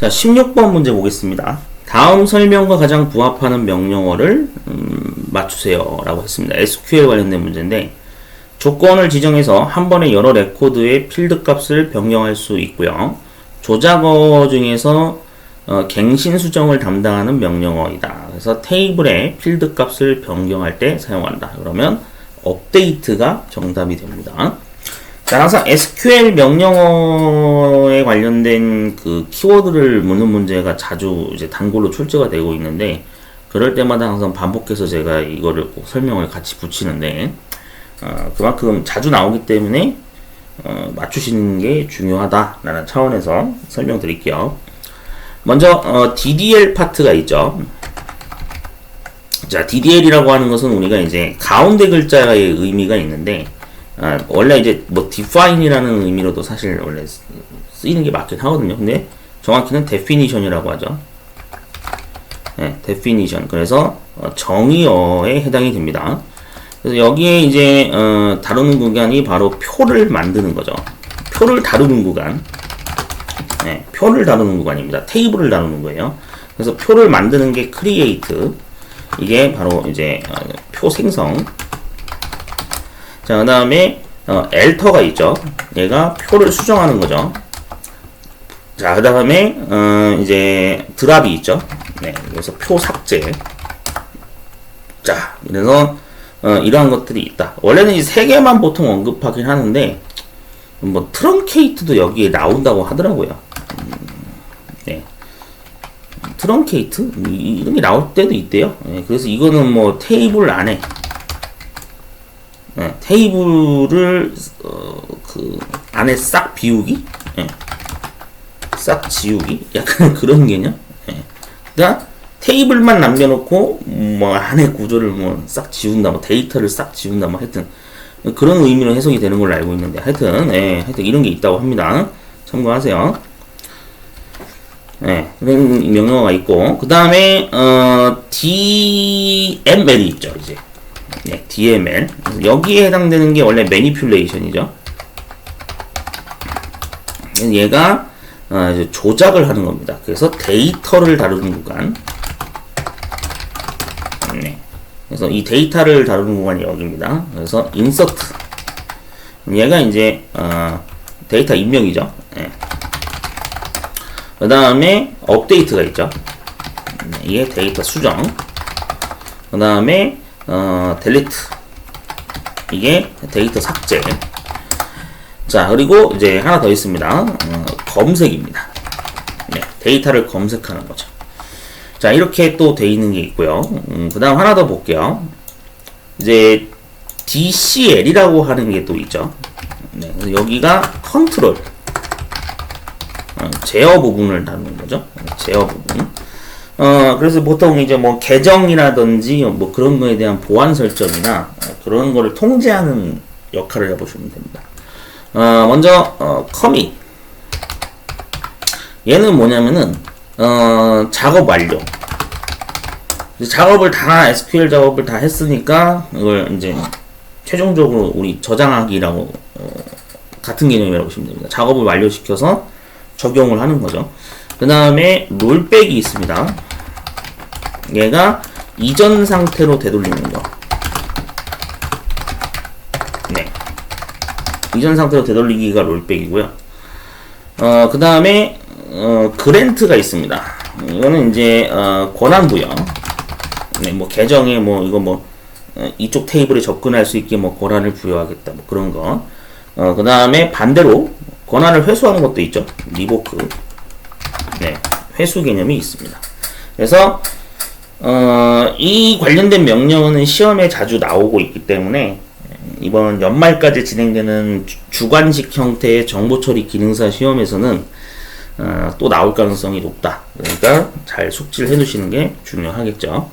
자, 16번 문제 보겠습니다. 다음 설명과 가장 부합하는 명령어를 음, 맞추세요. 라고 했습니다. SQL 관련된 문제인데 조건을 지정해서 한 번에 여러 레코드의 필드 값을 변경할 수 있고요. 조작어 중에서 어, 갱신 수정을 담당하는 명령어이다. 그래서 테이블의 필드 값을 변경할 때 사용한다. 그러면 업데이트가 정답이 됩니다. 자, 항상 SQL 명령어에 관련된 그 키워드를 묻는 문제가 자주 이제 단골로 출제가 되고 있는데 그럴 때마다 항상 반복해서 제가 이거를 꼭 설명을 같이 붙이는데 어, 그만큼 자주 나오기 때문에 어, 맞추시는 게 중요하다라는 차원에서 설명드릴게요. 먼저 어, DDL 파트가 있죠. 자, DDL이라고 하는 것은 우리가 이제 가운데 글자의 의미가 있는데 아, 원래 이제 뭐 define이라는 의미로도 사실 원래 쓰- 쓰이는 게 맞긴 하거든요. 근데 정확히는 definition이라고 하죠. 네, definition. 그래서 어, 정의어에 해당이 됩니다. 그래서 여기에 이제 어, 다루는 구간이 바로 표를 만드는 거죠. 표를 다루는 구간. 네, 표를 다루는 구간입니다. 테이블을 다루는 거예요. 그래서 표를 만드는 게 create. 이게 바로 이제 어, 표 생성. 자, 그 다음에 어, 엘터가 있죠. 얘가 표를 수정하는 거죠. 자, 그 다음에 어, 이제 드랍이 있죠. 네, 그래서 표 삭제. 자, 그래서 어, 이러한 것들이 있다. 원래는 이 세 개만 보통 언급하긴 하는데 뭐 트렁케이트도 여기에 나온다고 하더라고요. 음, 네. 트렁케이트 이- 이런 게 나올 때도 있대요. 네, 그래서 이거는 뭐 테이블 안에 네, 테이블을 어, 그 안에 싹 비우기, 예. 싹 지우기, 약간 그런 개념. 예. 그러니까 테이블만 남겨놓고 뭐 안에 구조를 뭐 싹 지운다, 뭐 데이터를 싹 지운다, 뭐 하여튼 그런 의미로 해석이 되는 걸로 알고 있는데 하여튼 예, 하여튼 이런 게 있다고 합니다. 참고하세요. 네, 그런 명령어가 있고 그 다음에 어, DML이 있죠 이제 네, DML 여기에 해당되는 게 원래 매니퓰레이션이죠. 얘가 어, 조작을 하는 겁니다. 그래서 데이터를 다루는 구간. 네. 그래서 이 데이터를 다루는 구간이 여기입니다. 그래서 인서트. 얘가 이제 어, 데이터 입력이죠. 네. 그 다음에 업데이트가 있죠. 네, 이게 데이터 수정. 그 다음에 어, 델리트. 이게 데이터 삭제. 자, 그리고 이제 하나 더 있습니다. 어, 검색입니다. 네, 데이터를 검색하는 거죠. 자, 이렇게 또 돼 있는 게 있고요. 음, 그 다음 하나 더 볼게요. 이제 DCL이라고 하는 게 또 있죠. 네, 여기가 컨트롤. 어, 제어 부분을 다루는 거죠. 제어 부분. 어, 그래서 보통 이제 뭐 계정이라든지 뭐 그런 거에 대한 보안 설정이나 어, 그런 거를 통제하는 역할을 해보시면 됩니다. 어, 먼저, 어, 커밋. 얘는 뭐냐면은, 어, 작업 완료. 작업을 다, SQL 작업을 다 했으니까, 이걸 이제, 최종적으로 우리 저장하기라고, 어, 같은 개념이라고 보시면 됩니다. 작업을 완료시켜서 적용을 하는 거죠. 그 다음에, 롤백이 있습니다. 얘가 이전 상태로 되돌리는 거. 네. 이전 상태로 되돌리기가 롤백이고요. 어, 그 다음에, 어, 그랜트가 있습니다. 이거는 이제, 어, 권한 부여. 네, 뭐, 계정에 뭐, 이거 뭐, 어, 이쪽 테이블에 접근할 수 있게 뭐, 권한을 부여하겠다. 뭐, 그런 거. 어, 그 다음에 반대로, 권한을 회수하는 것도 있죠. 리보크. 네, 회수 개념이 있습니다. 그래서, 어, 이 관련된 명령어는 시험에 자주 나오고 있기 때문에 이번 연말까지 진행되는 주- 주관식 형태의 정보 처리 기능사 시험에서는 어, 또 나올 가능성이 높다. 그러니까 잘 숙지를 해두시는 게 중요하겠죠.